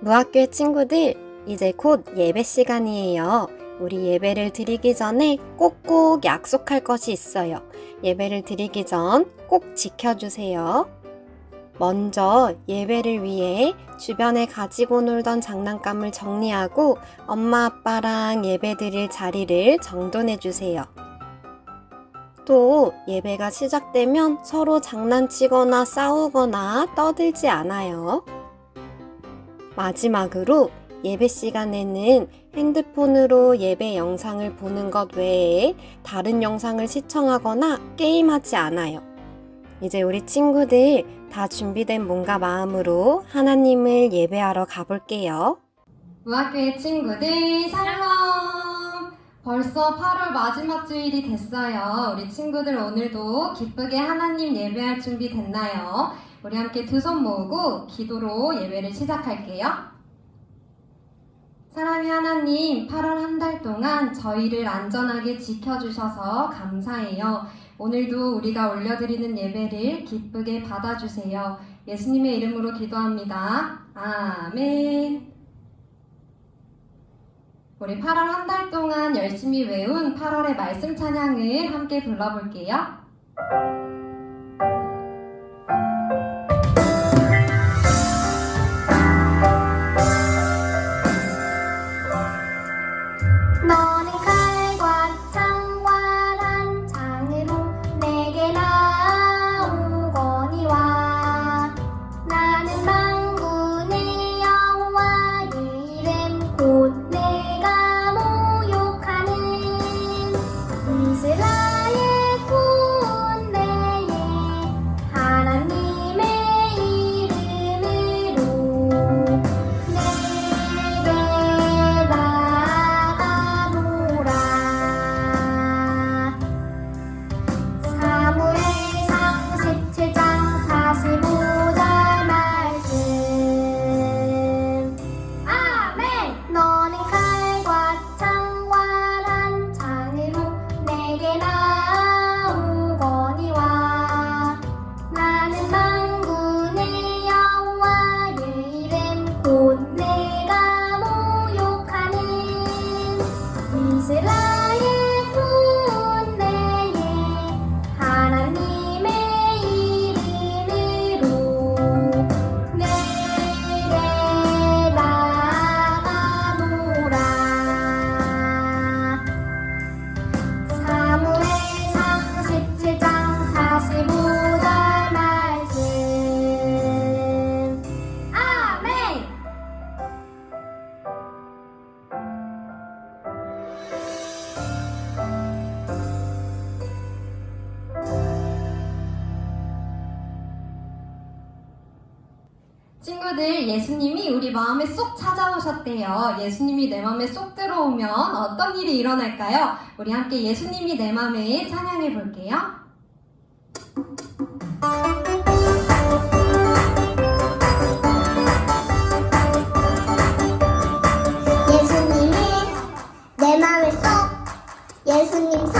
무학교의 친구들, 이제 곧 예배 시간이에요. 우리 예배를 드리기 전에 꼭꼭 약속할 것이 있어요. 예배를 드리기 전 꼭 지켜주세요. 먼저 예배를 위해 주변에 가지고 놀던 장난감을 정리하고 엄마 아빠랑 예배 드릴 자리를 정돈해 주세요. 또 예배가 시작되면 서로 장난치거나 싸우거나 떠들지 않아요. 마지막으로 예배 시간에는 핸드폰으로 예배 영상을 보는 것 외에 다른 영상을 시청하거나 게임하지 않아요. 이제 우리 친구들 다 준비된 몸과 마음으로 하나님을 예배하러 가볼게요. 무학교의 친구들 샬롬! 벌써 8월 마지막 주일이 됐어요. 우리 친구들 오늘도 기쁘게 하나님 예배할 준비 됐나요? 우리 함께 두 손 모으고 기도로 예배를 시작할게요. 사랑의 하나님, 8월 한 달 동안 저희를 안전하게 지켜주셔서 감사해요. 오늘도 우리가 올려드리는 예배를 기쁘게 받아주세요. 예수님의 이름으로 기도합니다. 아멘. 우리 8월 한 달 동안 열심히 외운 8월의 말씀 찬양을 함께 불러볼게요. 찾아오셨대요. 예수님이 내 마음에 쏙 들어오면 어떤 일이 일어날까요? 우리 함께 예수님이 내 마음에 찬양해 볼게요. 예수님이 내 맘에 쏙 예수님 사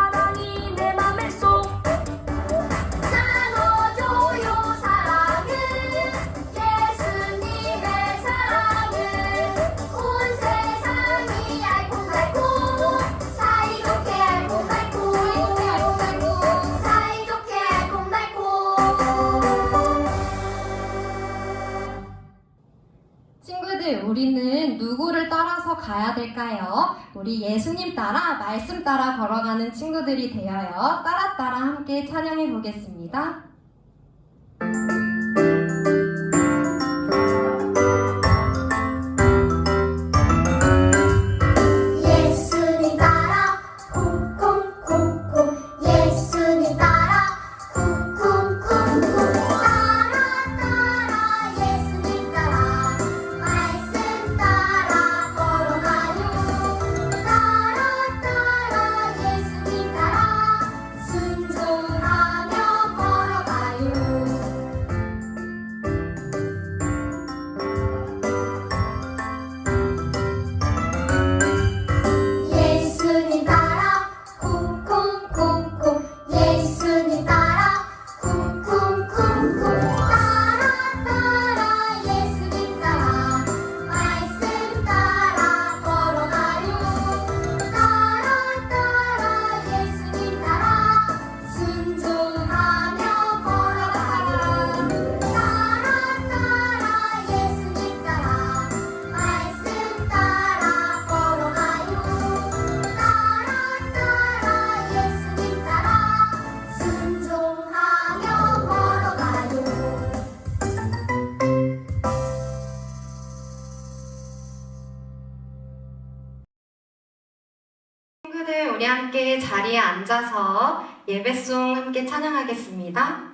가야 될까요? 우리 예수님 따라, 말씀 따라 걸어가는 친구들이 되어요. 따라 따라 함께 찬양해 보겠습니다. 앉아서 예배송 함께 찬양하겠습니다.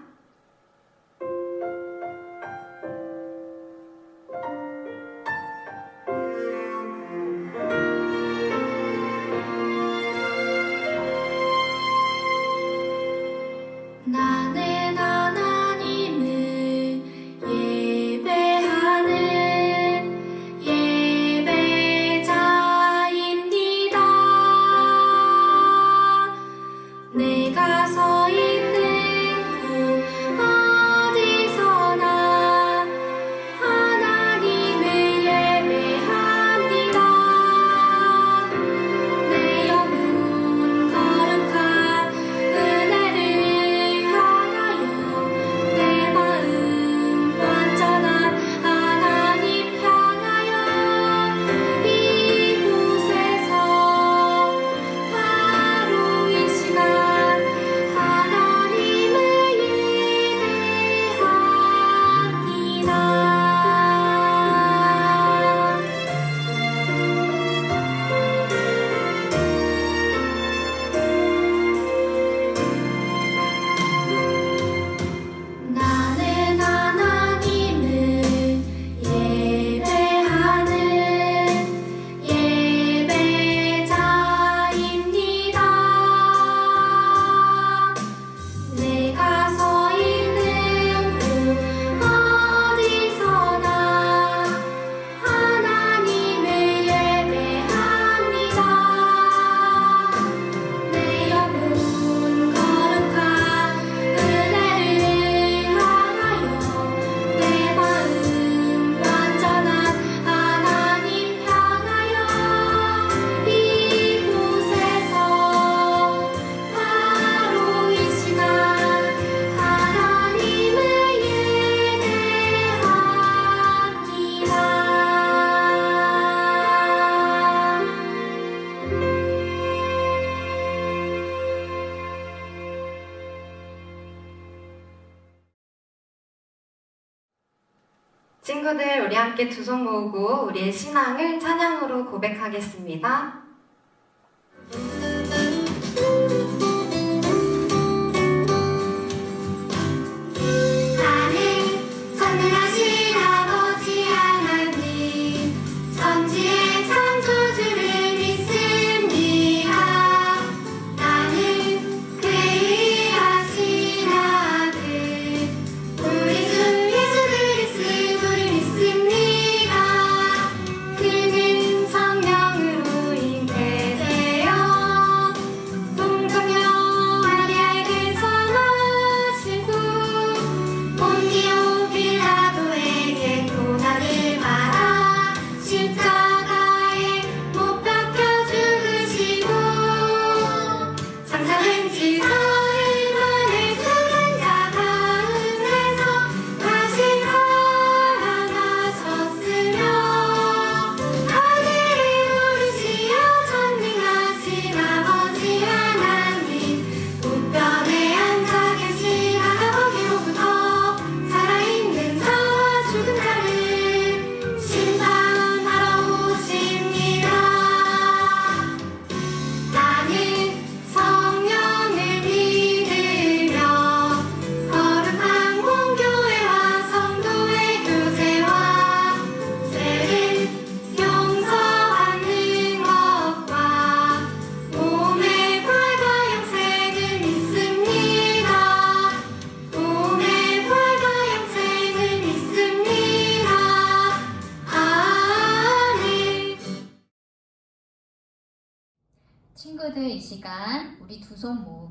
함께 두 손 모으고 우리의 신앙을 찬양으로 고백하겠습니다.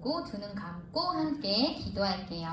보고 두 눈 감고 함께 기도할게요.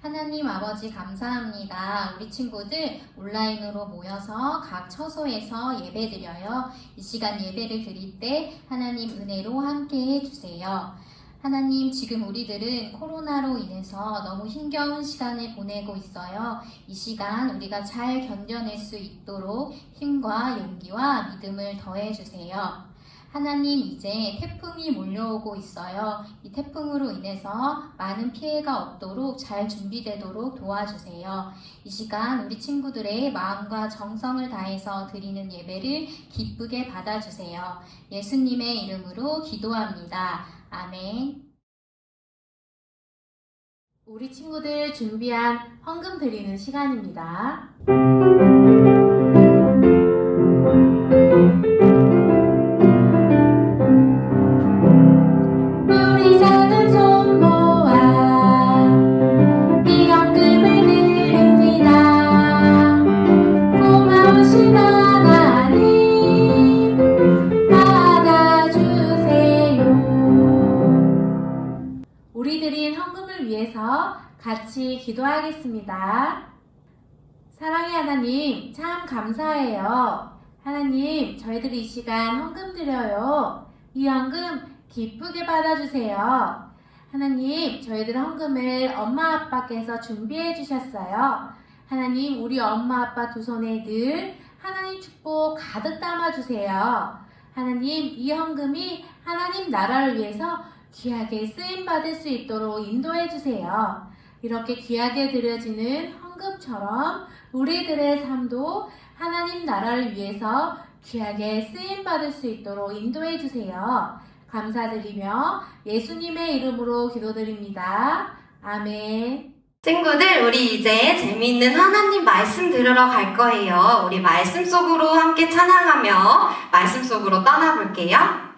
하나님 아버지 감사합니다. 우리 친구들 온라인으로 모여서 각 처소에서 예배드려요. 이 시간 예배를 드릴 때 하나님 은혜로 함께 해주세요. 하나님, 지금 우리들은 코로나로 인해서 너무 힘겨운 시간을 보내고 있어요. 이 시간 우리가 잘 견뎌낼 수 있도록 힘과 용기와 믿음을 더해주세요. 하나님 이제 태풍이 몰려오고 있어요. 이 태풍으로 인해서 많은 피해가 없도록 잘 준비되도록 도와주세요. 이 시간 우리 친구들의 마음과 정성을 다해서 드리는 예배를 기쁘게 받아주세요. 예수님의 이름으로 기도합니다. 아멘. 우리 친구들 준비한 헌금 드리는 시간입니다. 기도하겠습니다. 사랑의 하나님, 참 감사해요. 하나님, 저희들이 이 시간 헌금 드려요. 이 헌금 기쁘게 받아주세요. 하나님, 저희들 헌금을 엄마 아빠께서 준비해 주셨어요. 하나님, 우리 엄마 아빠 두 손에 늘 하나님 축복 가득 담아주세요. 하나님, 이 헌금이 하나님 나라를 위해서 귀하게 쓰임 받을 수 있도록 인도해 주세요. 이렇게 귀하게 드려지는 헌금처럼 우리들의 삶도 하나님 나라를 위해서 귀하게 쓰임 받을 수 있도록 인도해 주세요. 감사드리며 예수님의 이름으로 기도드립니다. 아멘. 친구들, 우리 이제 재미있는 하나님 말씀 들으러 갈 거예요. 우리 말씀 속으로 함께 찬양하며 말씀 속으로 떠나볼게요.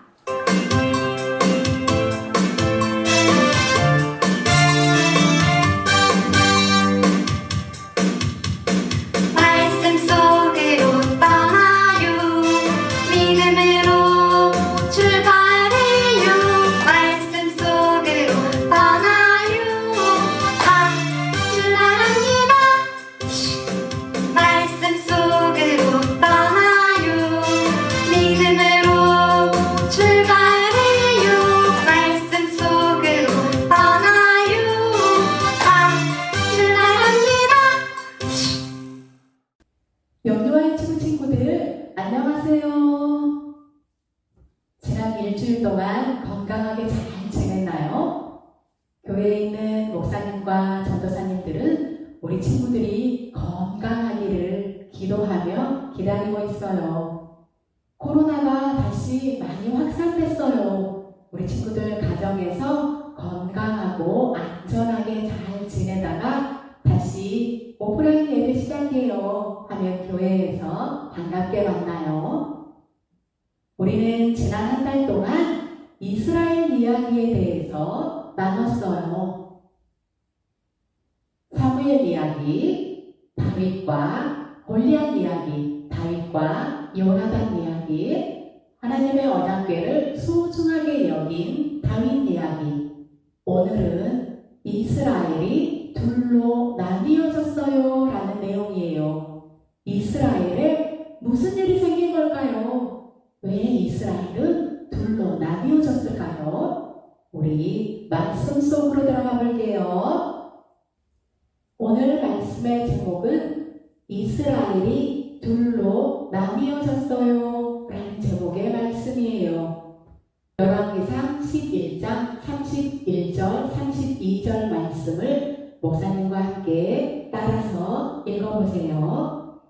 우리 친구들 가정에서 건강하고 안전하게 잘 지내다가 다시 오프라인 예배 시작해요 하면 교회에서 반갑게 만나요. 우리는 지난 한 달 동안 이스라엘 이야기에 대해서 나눴어요. 사무엘 이야기, 다윗과 골리앗 이야기, 다윗과 요나단 이야기, 하나님의 언약궤를 소중하게 여긴 다윗 이야기. 오늘은 이스라엘이 둘로 나뉘어졌어요 라는 내용이에요. 이스라엘에 무슨 일이 생긴 걸까요? 왜 이스라엘은 둘로 나뉘어졌을까요? 우리 말씀 속으로 들어가 볼게요. 오늘 말씀의 제목은 이스라엘이 둘로 나뉘어졌어요 라는 제목의 말씀이에요. 열왕기상 11장 31절 32절 말씀을 목사님과 함께 따라서 읽어보세요.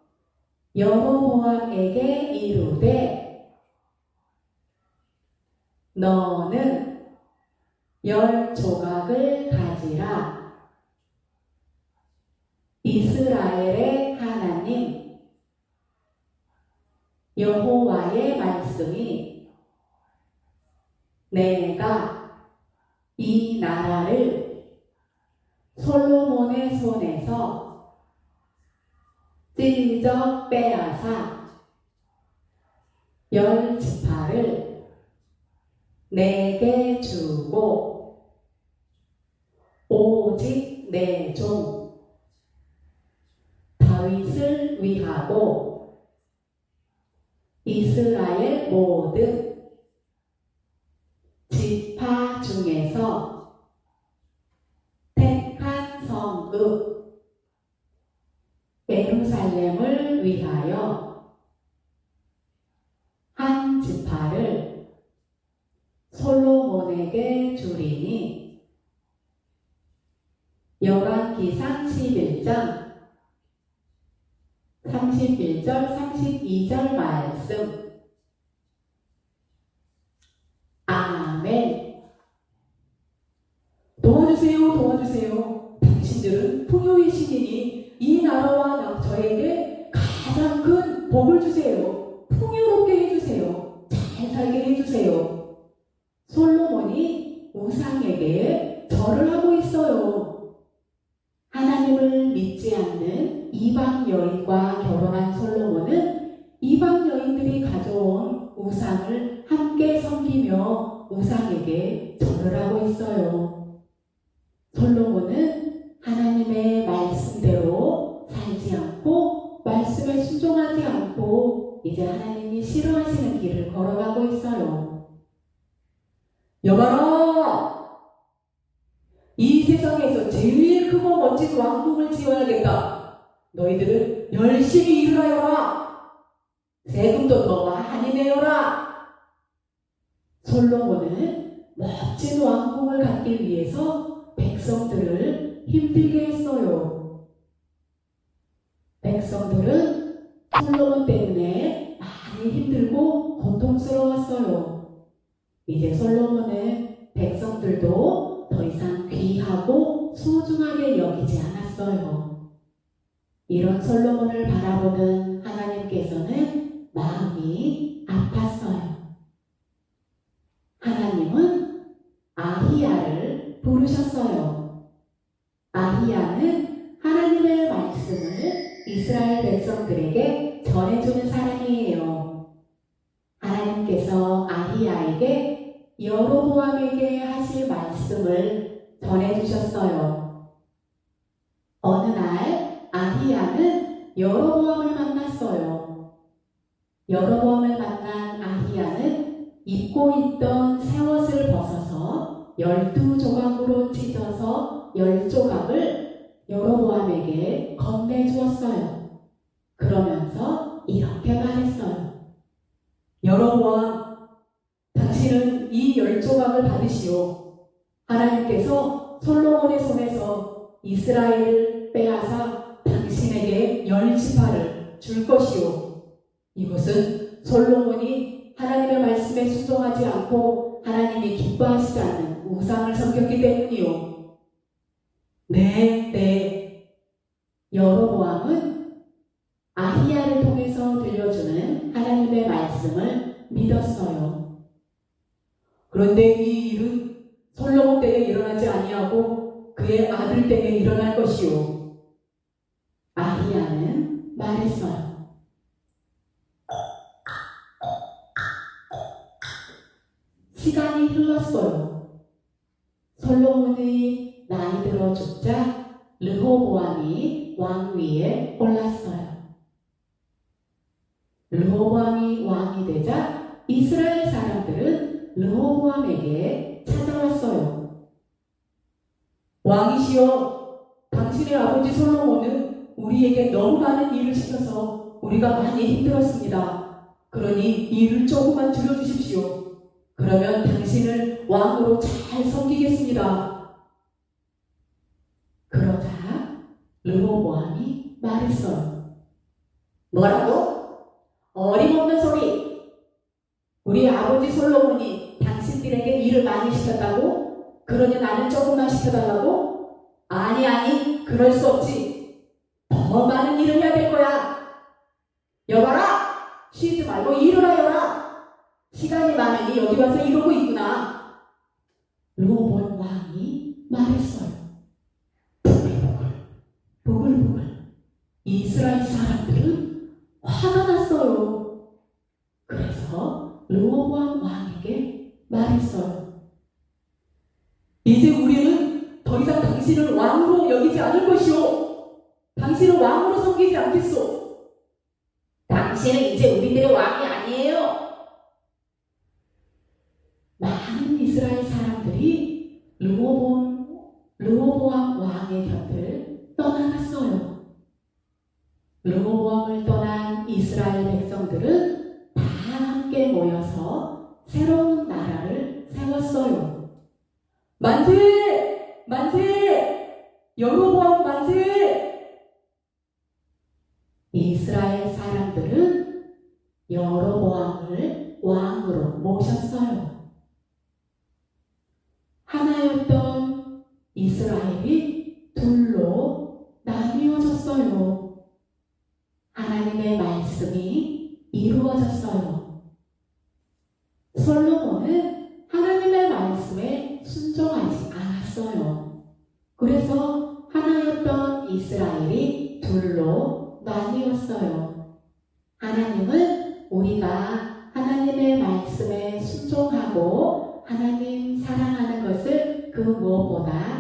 여로보암에게 이르되 너는 열 조각을 가지라 여호와의 말씀이 내가 이 나라를 솔로몬의 손에서 찢어 빼앗아 열 지파를 내게 주고 오직 내 종 다윗을 위하고 이스라엘 모든 지파 중에서 택한 성읍 예루살렘을 위하여 한 지파를 솔로몬에게 주리니 열왕기상 11장 31절 32절 말 이제 솔로몬은 백성들도 더 이상 귀하고 소중하게 여기지 않았어요. 이런 솔로몬을 바라보는 하나님께서는 마음이 아팠어요. 하나님은 아히야를 부르셨어요. 아히야는 하나님의 말씀을 이스라엘 백성들에게 전해주는 사람이에요. 하나님께서 아히야에게 여로보암에게 하실 말씀을 전해주셨어요. 어느 날 아히야는 여로보암을 만났어요. 여로보암을 만난 아히야는 입고 있던 새 옷을 벗어서 열두 조각으로 찢어서 열 조각을 여로보암에게 건 이스라엘을 빼앗아 당신에게 열 지파를 줄 것이오. 이것은 솔로몬이 하나님의 말씀에 순종하지 않고 하나님이 기뻐하시지 않는 우상을 섬겼기 때문이요. 네, 네. 여로보암은 아히야를 통해서 들려주는 하나님의 말씀을 믿었어요. 그런데 시간이 흘렀어요. 솔로몬이 나이 들어 죽자 르호보암이 왕 위에 올랐어요. 르호보암이 왕이 되자 이스라엘 사람들은 르호보암에게 찾아왔어요. 왕이시여, 당신의 아버지 솔로몬은 우리에게 너무 많은 일을 시켜서 우리가 많이 힘들었습니다. 그러니 일을 조금만 줄여주십시오. 그러면 당신을 왕으로 잘 섬기겠습니다. 그러자 르호보암이 말했어요. 뭐라고? 어림없는 소리. 우리 아버지 솔로몬이 당신들에게 일을 많이 시켰다고? 그러니 나는 조금만 시켜달라고? 아니 아니 그럴 수 없지. 더 많은 일을 해야 될 거야. 여봐라. 쉬지 말고 일을 하여 라. 시간이 많으니 여기 와서 이러고 있구나. 로본 왕이 말했어요. 르호보암을 떠난 이스라엘 백성들은 다 함께 모여서 새로운 나라를 세웠어요. 만세! 만세! 여로보 것을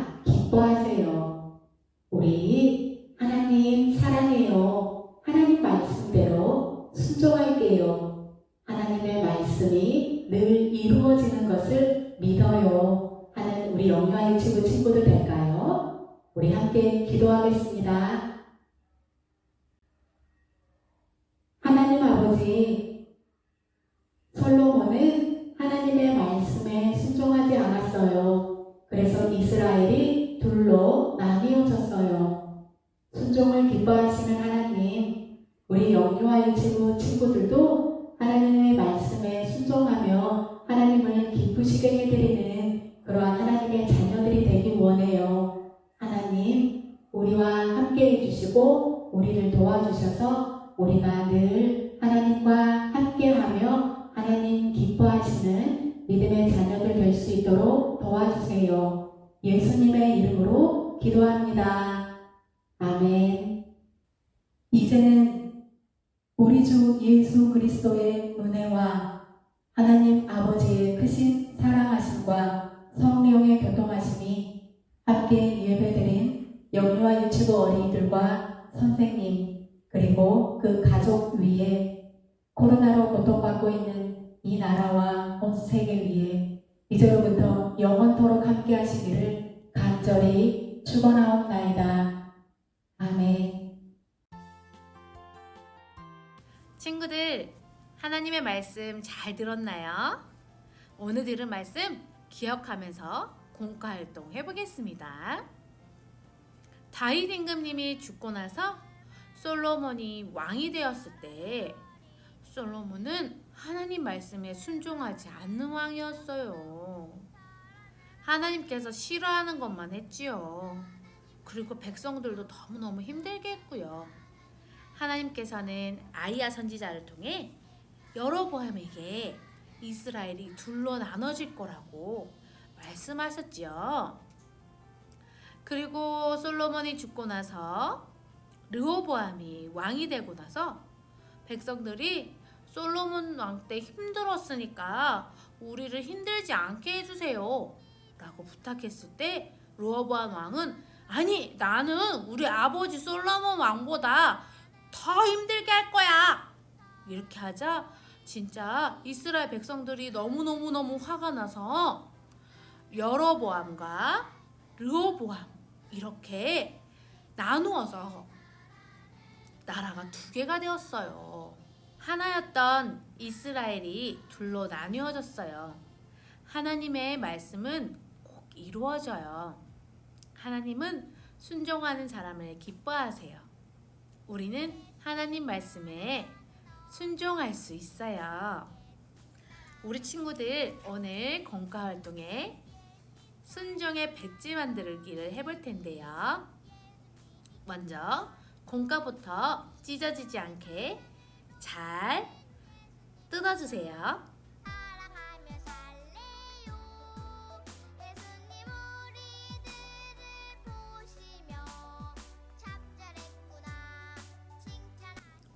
우리를 도와주셔서 우리가 늘 하나님과 함께하며 하나님 기뻐하시는 믿음의 자녀들 될 수 있도록 도와주세요. 예수님의 이름으로 기도합니다. 아멘. 이제는 우리 주 예수 그리스도의 은혜와 하나님 아버지의 크신 사랑하심과 성령의 교통하심이 함께 예배드린 영유아 유치부 어린이들과 선생님 그리고 그 가족 위에 코로나로 고통받고 있는 이 나라와 온 세계 위에 이제로부터 영원토록 함께 하시기를 간절히 축원하옵나이다. 아멘. 친구들, 하나님의 말씀 잘 들었나요? 오늘 들은 말씀 기억하면서 공과 활동 해보겠습니다. 다윗 임금님이 죽고 나서 솔로몬이 왕이 되었을 때 솔로몬은 하나님 말씀에 순종하지 않는 왕이었어요. 하나님께서 싫어하는 것만 했지요. 그리고 백성들도 너무너무 힘들게 했고요. 하나님께서는 아이야 선지자를 통해 여로보암에게 이스라엘이 둘로 나눠질 거라고 말씀하셨지요. 그리고 솔로몬이 죽고 나서 르호보암이 왕이 되고 나서 백성들이 솔로몬 왕 때 힘들었으니까 우리를 힘들지 않게 해주세요. 라고 부탁했을 때 르호보암 왕은 아니 나는 우리 아버지 솔로몬 왕보다 더 힘들게 할 거야. 이렇게 하자 진짜 이스라엘 백성들이 너무너무너무 화가 나서 여로보암과 르호보암 이렇게 나누어서 나라가 두 개가 되었어요. 하나였던 이스라엘이 둘로 나뉘어졌어요. 하나님의 말씀은 꼭 이루어져요. 하나님은 순종하는 사람을 기뻐하세요. 우리는 하나님 말씀에 순종할 수 있어요. 우리 친구들 오늘 공과 활동에 순종의 배지 만들기를 해볼 텐데요. 먼저 공과부터 찢어지지 않게 잘 뜯어주세요.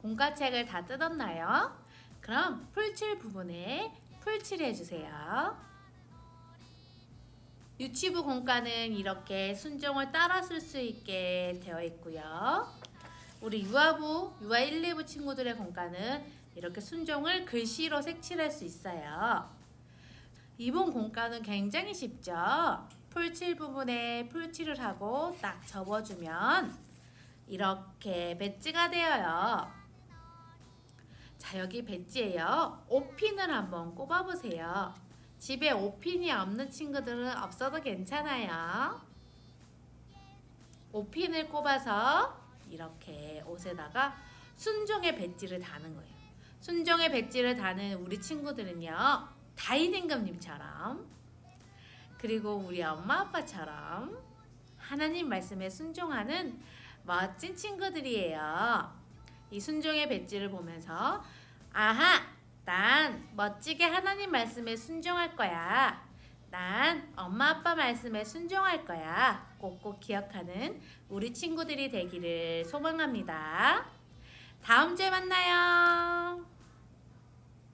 공과책을 다 뜯었나요? 그럼 풀칠 부분에 풀칠해 주세요. 유치부 공과는 이렇게 순종을 따라 쓸 수 있게 되어 있고요. 우리 유아부, 유아 1, 2부 친구들의 공과는 이렇게 순종을 글씨로 색칠할 수 있어요. 이번 공과는 굉장히 쉽죠? 풀칠 부분에 풀칠을 하고 딱 접어주면 이렇게 배지가 되어요. 자, 여기 배지예요. 5핀을 한번 꼽아보세요. 집에 옷핀이 없는 친구들은 없어도 괜찮아요. 옷핀을 꼽아서 이렇게 옷에다가 순종의 배지를 다는 거예요. 순종의 배지를 다는 우리 친구들은요. 다이딩금님처럼 그리고 우리 엄마 아빠처럼 하나님 말씀에 순종하는 멋진 친구들이에요. 이 순종의 배지를 보면서 아하 난 멋지게 하나님 말씀에 순종할 거야. 난 엄마 아빠 말씀에 순종할 거야. 꼭꼭 기억하는 우리 친구들이 되기를 소망합니다. 다음 주에 만나요.